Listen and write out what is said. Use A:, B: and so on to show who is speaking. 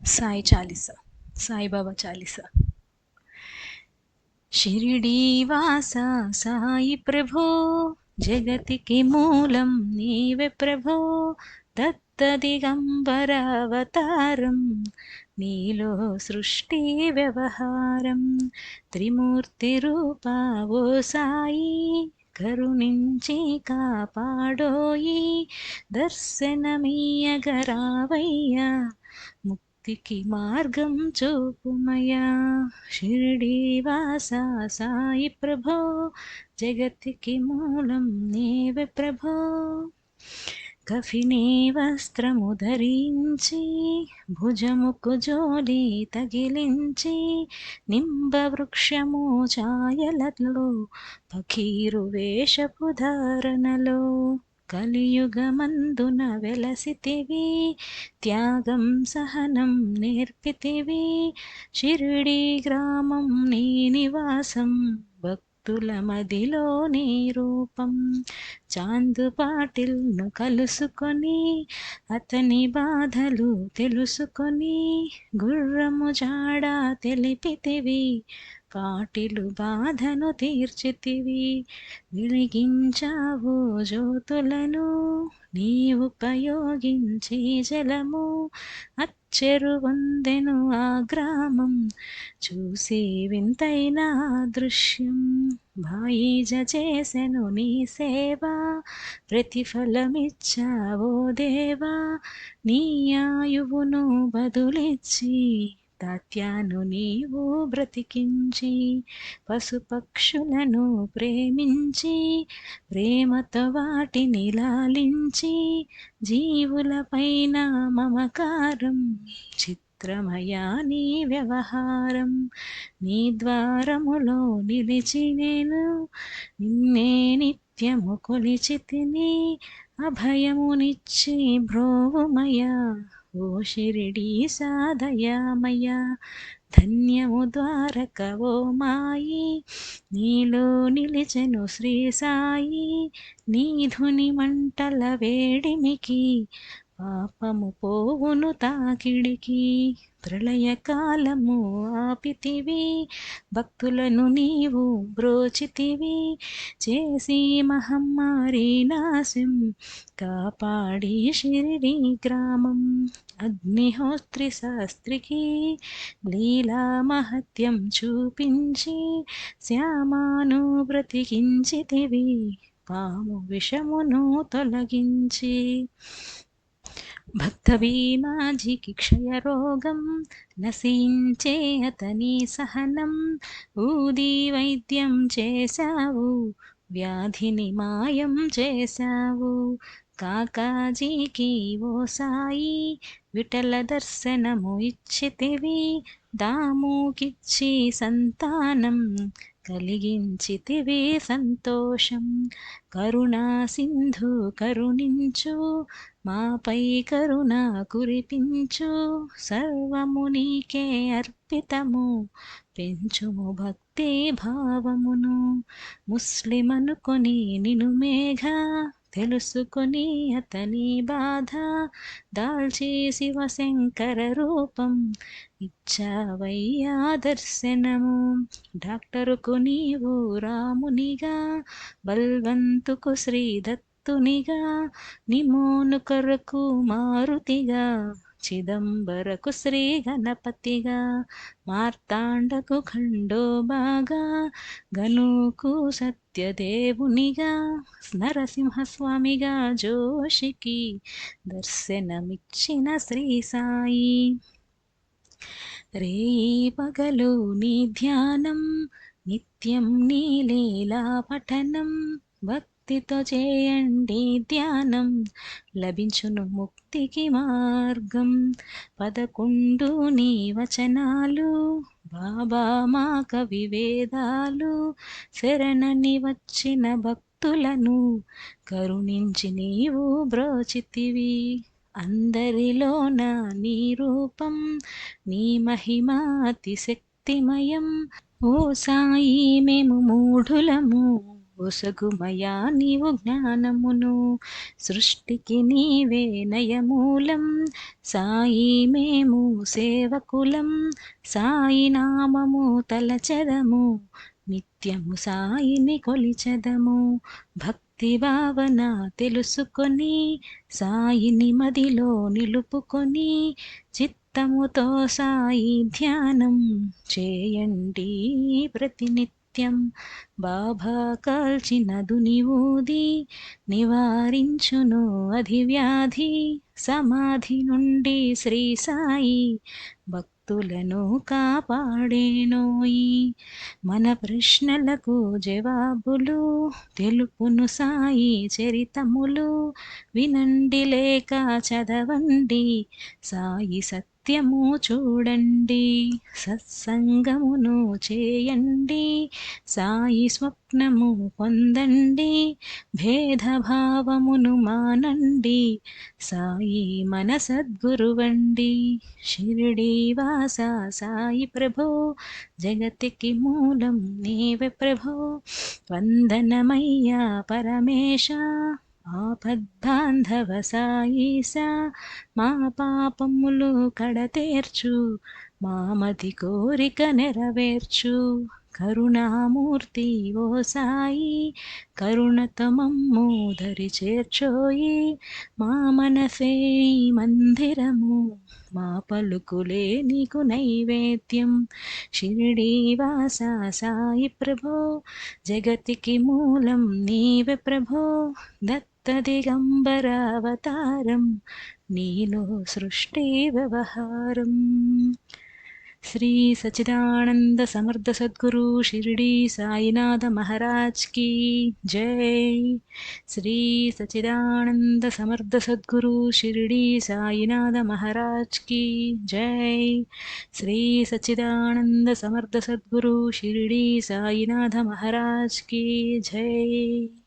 A: సాయి చాలీస సాయిబాబా చాలీస. షిరిడీవాస సాయి ప్రభో జగతికి మూలం నీవే ప్రభో దత్త అవతారం నీలో సృష్టి వ్యవహారం త్రిమూర్తి రూపా ఓ సాయి కరుణించి కాపాడోయి దర్శనమీయగరావయ్యా ముక్తికి మార్గం చూపుమయా. షిరిడీవాస సాయి ప్రభో జగతికి మూలం నీవే ప్రభో. కఫినీ వస్త్రము ధరించి భుజముకు జోలి తగిలించి నింబ వృక్షము ఛాయలలో పఖీరు వేషపు ధారణలో. కలియుగమందున వెలసితివి త్యాగం సహనం నేర్పితివి షిరిడి గ్రామం నీ నివాసం. భక్తుల మదిలో నీ రూపం చాందు పాటిల్ను కలుసుకొని అతని బాధలు తెలుసుకొని గుర్రము జాడ తెలిపితివి పాటిలు బాధను తీర్చితివి వెలిగించావు జ్యోతులను నీ ఉపయోగించి జలము అచ్చెరు ఆ గ్రామం. చూసి వింతైన దృశ్యం. భాయిజ చేసెను నీ సేవ. ప్రతిఫలమిచ్చావో దేవా. నీ ఆయువును బదులిచ్చి తాత్యాను నీవు బ్రతికించి పశుపక్షులను ప్రేమించి ప్రేమతో వాటిని లాలించి జీవులపైన మమకారం చిత్రమయా నీ వ్యవహారం. నీ ద్వారములో నిలిచి నేను నిన్నే నిత్యము కొలిచి తిని అభయమునిచ్చి భ్రోవుమయా. ఓ షిరిడి సాధయామయ్యా. ధన్యము ద్వారక ఓ మాయి. నీలో నిలిచెను శ్రీ సాయి. నీధుని మంటల వేడిమికి పాపము పోవును తాకిడికి ప్రళయకాలము ఆపితివి. భక్తులను నీవు బ్రోచితివి. చేసి మహమ్మారి నాశం కాపాడి షిరిడి గ్రామం. అగ్నిహోత్రి శాస్త్రికి లీలా మహత్యం చూపించి శ్యామాను బ్రతికించితివి. పాము విషమును తొలగించి భక్తవీమాజికి క్షయరోగం నశించే అతని సహనం. ఊది వైద్యం చేశావు వ్యాధిని మాయం చేశావు. కాకాజీకి ఓ సాయి విఠల దర్శనము ఇచ్చితివి. దాముకిచ్చి సంతానం కలిగించితివే సంతోషం. కరుణా సింధు కరుణించు మాపై కరుణ కురిపించు. సర్వము నీకే అర్పితము పెంచుము భక్తి భావమును. ముస్లిమనుకొని నిను మేఘ తెలుసుకొని అతని బాధ దాల్చి శివశంకర రూపం ఇచ్చావయ్యా దర్శనము. డాక్టరుకు నీవు రామునిగా బల్వంతుకు శ్రీదత్తునిగా నిమోను కొరకు మారుతిగా. చిదంబరకు శ్రీ గణపతిగా మార్తాండకు ఖండోబాగా గనుకు సత్యదేవునిగా నరసింహస్వామిగా జోషికి దర్శనమిచ్చిన శ్రీ సాయి. రే పగలు నీ ధ్యానం నిత్యం నీ లీలా పఠనం భక్తితో చేయండి ధ్యానం. లభించును ముక్తికి మార్గం. పదకొండు నీ వచనాలు బాబా మా కవి వేదాలు. శరణని వచ్చిన భక్తులను కరుణించి నీవు బ్రోచితివి. అందరిలోన నీ రూపం నీ మహిమ శక్తిమయం ఓ సాయి మేము మూఢులము. ఒసగుమయా నీవు జ్ఞానమును. సృష్టికి నీవే నయమూలం. సాయి మేము సేవకులం. సాయి నామము తలచదము. నిత్యము సాయిని కొలిచెదము. భక్తి భావన తెలుసుకొని సాయిని మదిలో నిలుపుకొని చిత్తముతో సాయి ధ్యానం చేయండి ప్రతినిత్యం. బాబా కాల్చిన దునివూది నివారించును అధివ్యాధి. సమాధి నుండి శ్రీ సాయి భక్తులను కాపాడేనోయి. మన ప్రశ్నలకు జవాబులు తెలుపును సాయి చరితములు. వినండి లేక చదవండి సాయి నిత్యము చూడండి సత్సంగమును చేయండి సాయి స్వప్నము పొందండి భేదభావమును మానండి సాయి మన సద్గురువండి షిరిడి వాస సాయి ప్రభో జగతికి మూలం నీవే ప్రభో వందనమయ్యా పరమేశ. ఆపద్బాంధవ సాయిసా మా పాపములు కడతేర్చు మామతి కోరిక నెరవేర్చు. కరుణామూర్తి ఓ సాయి కరుణతమమ్ము దరి చేర్చోయి. మా మనసే మందిరము మా పలుకులే నీకు నైవేద్యం. షిరిడీవాస సాయి ప్రభో జగతికి మూలం నీవే ప్రభో. దత్త తదిగంబరావతారం నీలో సృష్టి వ్యవహారం. శ్రీ సచిదానంద సమర్థ సద్గురు షిరిడి సాయినాథ మహారాజ్ కీ జై. శ్రీ సచిదానంద సమర్థ సద్గురు షిరిడి సాయినాథ మహారాజ్ కీ జై. శ్రీ సచిదానంద సమర్థ సద్గురు షిరిడి సాయినాథ మహారాజ్ కీ జై.